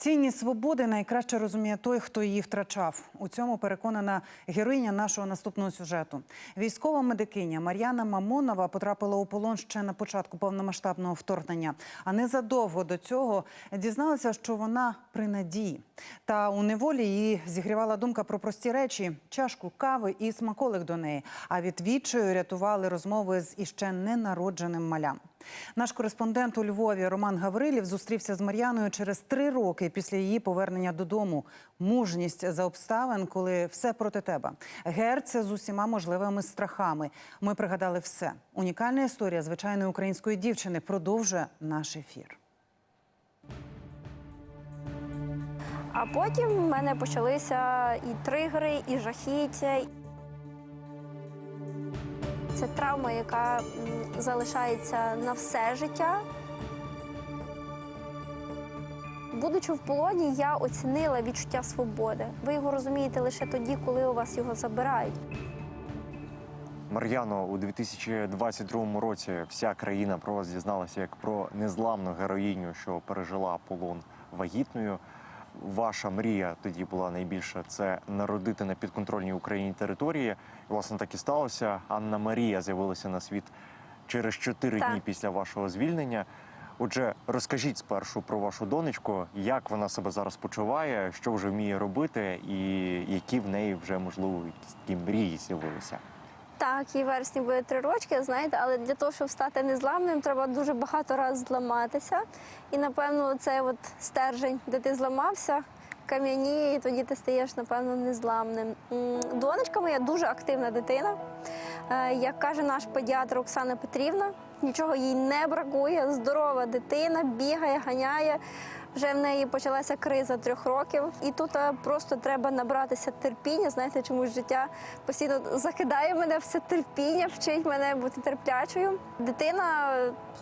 Цінність свободи найкраще розуміє той, хто її втрачав. У цьому переконана героїня нашого наступного сюжету. Військова медикиня Мар'яна Мамонова потрапила у полон ще на початку повномасштабного вторгнення. А незадовго до цього дізналася, що вона при надії. Та у неволі її зігрівала думка про прості речі: чашку кави і смаколик до неї. А від відчаю рятували розмови з іще ненародженим малям. Наш кореспондент у Львові Роман Гаврилів зустрівся з Мар'яною через три роки після її повернення додому. Мужність за обставин, коли все проти тебе. Герце з усіма можливими страхами. Ми пригадали все. Унікальна історія звичайної української дівчини продовжує наш ефір. А потім в мене почалися і тригери, і жахіття. Це травма, яка залишається на все життя. Будучи в полоні, я оцінила відчуття свободи. Ви його розумієте лише тоді, коли у вас його забирають. Мар'яно, у 2022 році вся країна про вас дізналася як про незламну героїню, що пережила полон вагітною. Ваша мрія тоді була найбільша це народити на підконтрольній Україні території. І, власне, так і сталося. Анна Марія з'явилася на світ через чотири Так. дні після вашого звільнення. Отже, розкажіть спершу про вашу донечку, як вона себе зараз почуває, що вже вміє робити, і які в неї вже можливо якісь такі мрії з'явилися. Так, в вересні буде три рочки, знаєте, але для того, щоб стати незламним, треба дуже багато разів зламатися. І напевно, це от стержень, де ти зламався, кам'яніє, і тоді ти стаєш, напевно, незламним. Донечка моя дуже активна дитина. Е, Як каже наш педіатр Оксана Петрівна, нічого їй не бракує. Здорова дитина, бігає, ганяє. Вже в неї почалася криза трьох років, і тут е, просто треба набратися терпіння. Знаєте, чомусь життя постійно закидає мене все терпіння, вчить мене бути терплячою. Дитина,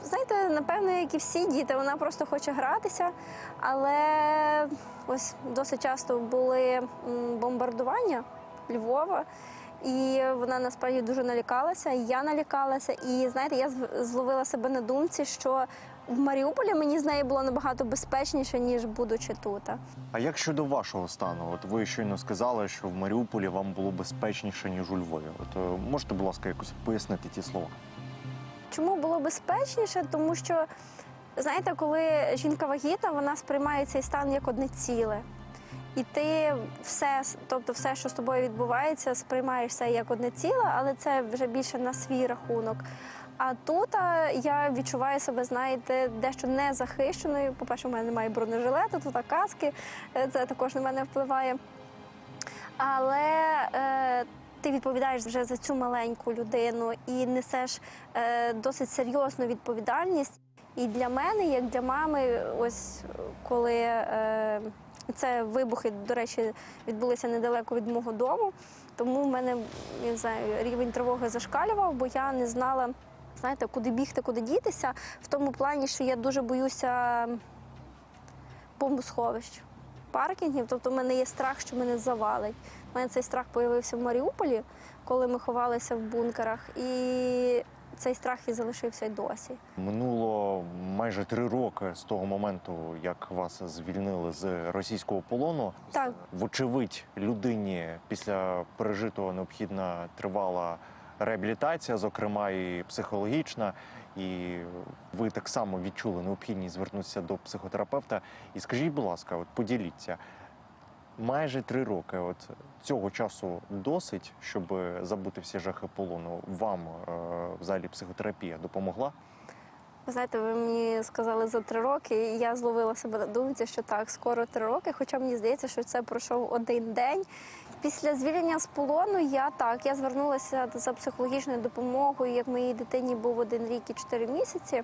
знаєте, напевно, як і всі діти, вона просто хоче гратися, але ось досить часто були бомбардування Львова. І вона насправді дуже налякалася, і я налякалася. І знаєте, я зловила себе на думці, що в Маріуполі мені з нею було набагато безпечніше, ніж будучи тут. А як щодо вашого стану? От ви щойно сказали, що в Маріуполі вам було безпечніше ніж у Львові. От е, можете, будь ласка, якось пояснити ті слова? Чому було безпечніше? Тому що, знаєте, коли жінка вагітна, вона сприймає цей стан як одне ціле. І ти все, тобто все, що з тобою відбувається, сприймаєш це як одне ціле, але це вже більше на свій рахунок. А тут я відчуваю себе, знаєте, дещо незахищеною. По-перше, у мене немає бронежилету, тут каски, е, це також на мене впливає. Але е, ти відповідаєш вже за цю маленьку людину і несеш е, досить серйозну відповідальність. І для мене, як для мами, ось коли е, це вибухи, до речі, відбулися недалеко від мого дому, тому в мене я не знаю, рівень тривоги зашкалював, бо я не знала, знаєте, куди бігти, куди дітися, в тому плані, що я дуже боюся бомбосховищ, паркінгів. Тобто, в мене є страх, що мене завалить. У мене цей страх появився в Маріуполі, коли ми ховалися в бункерах, і цей страх і залишився й досі. Минуло майже три роки з того моменту, як вас звільнили з російського полону. Так. Вочевидь, людині після пережитого необхідна тривала реабілітація, зокрема і психологічна. І ви так само відчули необхідність звернутися до психотерапевта. І скажіть, будь ласка, от поділіться. Майже три роки. От цього часу досить, щоб забути всі жахи полону. Вам е, взагалі психотерапія допомогла? Ви знаєте, ви мені сказали за три роки, і я зловила себе на думці, що так, скоро три роки. Хоча мені здається, що це пройшов один день. Після звільнення з полону я так я звернулася за психологічною допомогою, як моїй дитині був один рік і чотири місяці.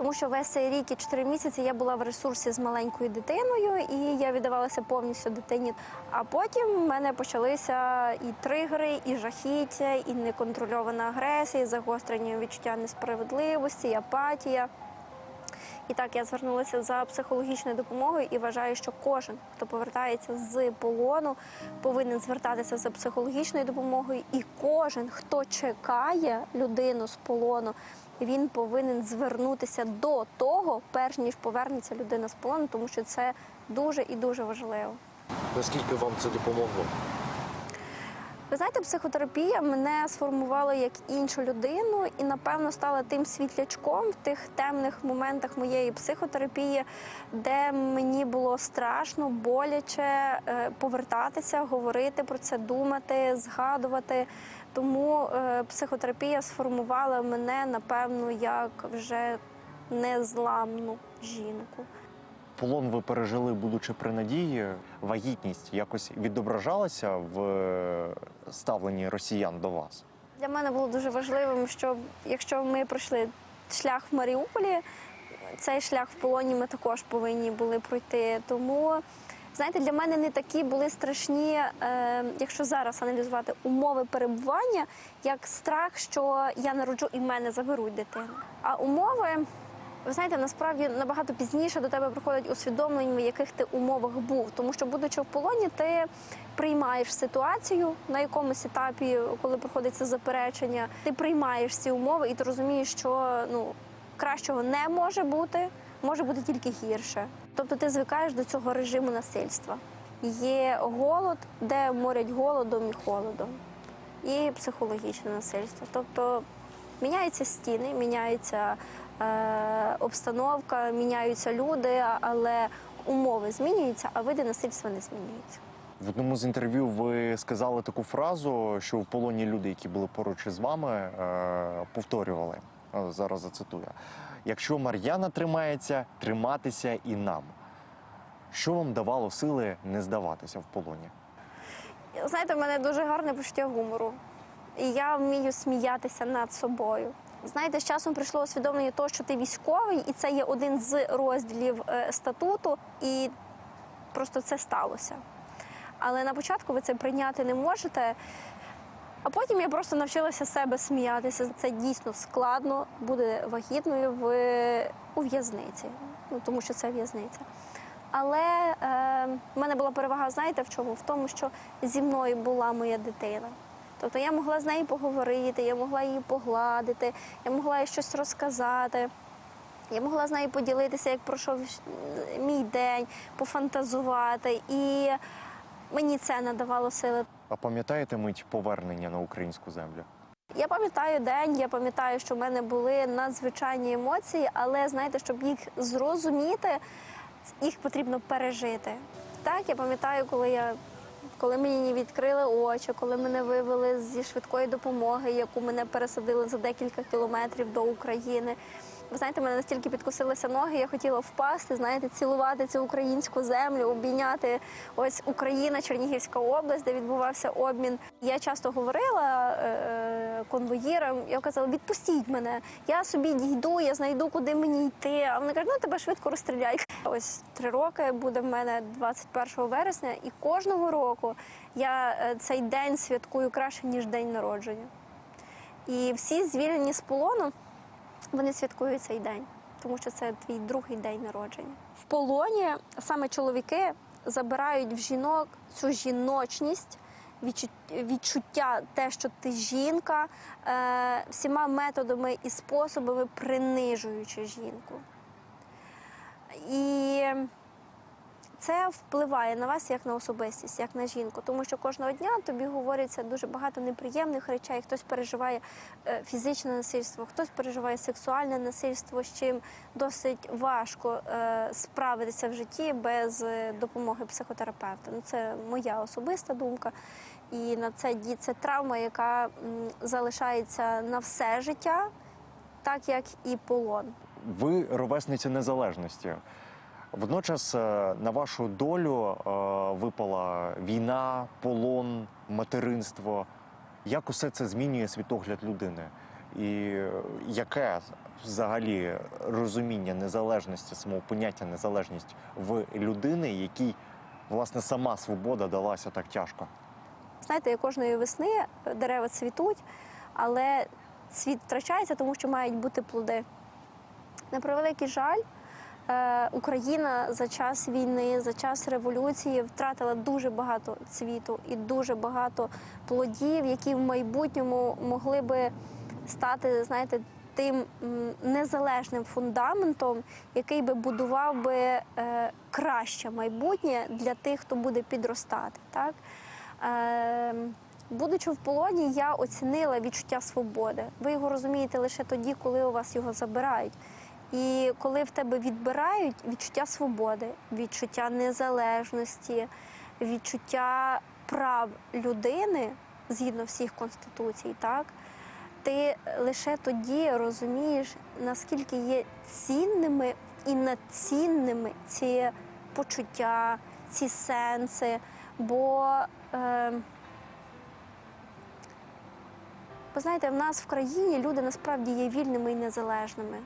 Тому що весь цей рік і чотири місяці я була в ресурсі з маленькою дитиною, і я віддавалася повністю дитині. А потім в мене почалися і тригери, і жахіття, і неконтрольована агресія, і загострення відчуття несправедливості, і апатія. І так я звернулася за психологічною допомогою і вважаю, що кожен, хто повертається з полону, повинен звертатися за психологічною допомогою. І кожен, хто чекає людину з полону, він повинен звернутися до того, перш ніж повернеться людина з полону, тому що це дуже і дуже важливо. Наскільки вам це допомогло? Ви знаєте, психотерапія мене сформувала як іншу людину і, напевно, стала тим світлячком в тих темних моментах моєї психотерапії, де мені було страшно, боляче е, повертатися, говорити про це, думати, згадувати. Тому е, психотерапія сформувала мене, напевно, як вже незламну жінку. Полон ви пережили, будучи при надії. Вагітність якось відображалася в е, ставленні росіян до вас. Для мене було дуже важливим, щоб якщо ми пройшли шлях в Маріуполі, цей шлях в полоні ми також повинні були пройти. Тому, знаєте, для мене не такі були страшні, е, якщо зараз аналізувати умови перебування, як страх, що я народжу і в мене заберуть дитину. А умови. Ви знаєте, насправді набагато пізніше до тебе приходить усвідомлення, в яких ти умовах був. Тому що, будучи в полоні, ти приймаєш ситуацію на якомусь етапі, коли проходиться заперечення, ти приймаєш ці умови і ти розумієш, що ну кращого не може бути, може бути тільки гірше. Тобто ти звикаєш до цього режиму насильства. Є голод, де морять голодом і холодом, і психологічне насильство. Тобто міняються стіни, міняється е, обстановка, міняються люди, але умови змінюються, а види насильства не змінюються. В одному з інтерв'ю ви сказали таку фразу, що в полоні люди, які були поруч із вами, е, повторювали. Е, Зараз зацитую. Якщо Мар'яна тримається, триматися і нам. Що вам давало сили не здаватися в полоні? Знаєте, в мене дуже гарне почуття гумору. І я вмію сміятися над собою. Знаєте, з часом прийшло усвідомлення того, що ти військовий, і це є один з розділів е, статуту, і просто це сталося. Але на початку ви це прийняти не можете. А потім я просто навчилася себе сміятися. Це дійсно складно бути вагітною в у в'язниці, ну тому що це в'язниця. Але е, в мене була перевага, знаєте, в чому? В тому, що зі мною була моя дитина. Тобто я могла з нею поговорити, я могла її погладити, я могла їй щось розказати. Я могла з нею поділитися, як пройшов мій день, пофантазувати. І мені це надавало сили. А пам'ятаєте мить повернення на українську землю? Я пам'ятаю день, я пам'ятаю, що в мене були надзвичайні емоції, але знаєте, щоб їх зрозуміти, їх потрібно пережити. Так, я пам'ятаю, коли я. Коли мені відкрили очі, коли мене вивели зі швидкої допомоги, яку мене пересадили за декілька кілометрів до України. Ви знаєте, мене настільки підкосилися ноги, я хотіла впасти, знаєте, цілувати цю українську землю, обійняти ось Україна, Чернігівська область, де відбувався обмін. Я часто говорила е, конвоїрам, я казала, відпустіть мене, я собі дійду, я знайду, куди мені йти. А вони кажуть, ну тебе швидко розстріляють. Ось три роки буде в мене 21 вересня, і кожного року я е, цей день святкую краще, ніж день народження. І всі звільнені з полону вони святкують цей день, тому що це твій другий день народження. В полоні саме чоловіки забирають в жінок цю жіночність, відчуття, те, що ти жінка, е, всіма методами і способами принижуючи жінку. І це впливає на вас як на особистість, як на жінку, тому що кожного дня тобі говориться дуже багато неприємних речей. Хтось переживає е, фізичне насильство, хтось переживає сексуальне насильство, з чим досить важко е, справитися в житті без е, допомоги психотерапевта. Ну це моя особиста думка. І на це це травма, яка залишається на все життя, так як і полон. Ви ровесниця незалежності. Водночас е, на вашу долю е, випала війна, полон, материнство. Як усе це змінює світогляд людини? І е, яке взагалі розуміння незалежності, самого поняття незалежність в людини, якій власне сама свобода далася так тяжко? Знаєте, кожної весни дерева цвітуть, але цвіт втрачається, тому що мають бути плоди. На превеликий жаль, е, Україна за час війни, за час революції втратила дуже багато цвіту і дуже багато плодів, які в майбутньому могли би стати, знаєте, тим незалежним фундаментом, який би будував би е, краще майбутнє для тих, хто буде підростати. Так? Е, Будучи в полоні, я оцінила відчуття свободи. Ви його розумієте лише тоді, коли у вас його забирають. І коли в тебе відбирають відчуття свободи, відчуття незалежності, відчуття прав людини згідно всіх конституцій, так ти лише тоді розумієш, наскільки є цінними і надцінними ці почуття, ці сенси. Бо е, ви знаєте, в нас в країні люди насправді є вільними і незалежними,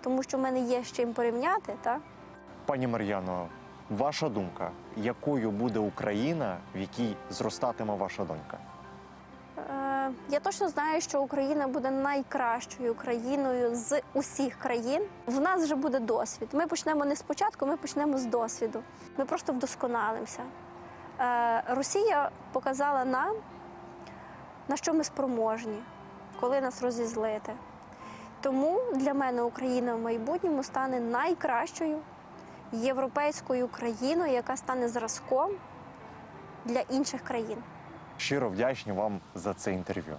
тому що в мене є з чим порівняти, так? Пані Мар'яно, ваша думка, якою буде Україна, в якій зростатиме ваша донька? Е, Я точно знаю, що Україна буде найкращою країною з усіх країн. В нас вже буде досвід. Ми почнемо не спочатку, ми почнемо з досвіду. Ми просто вдосконалимося. Е, Росія показала нам, на що ми спроможні, коли нас розізлити. Тому для мене Україна в майбутньому стане найкращою європейською країною, яка стане зразком для інших країн. Щиро вдячні вам за це інтерв'ю.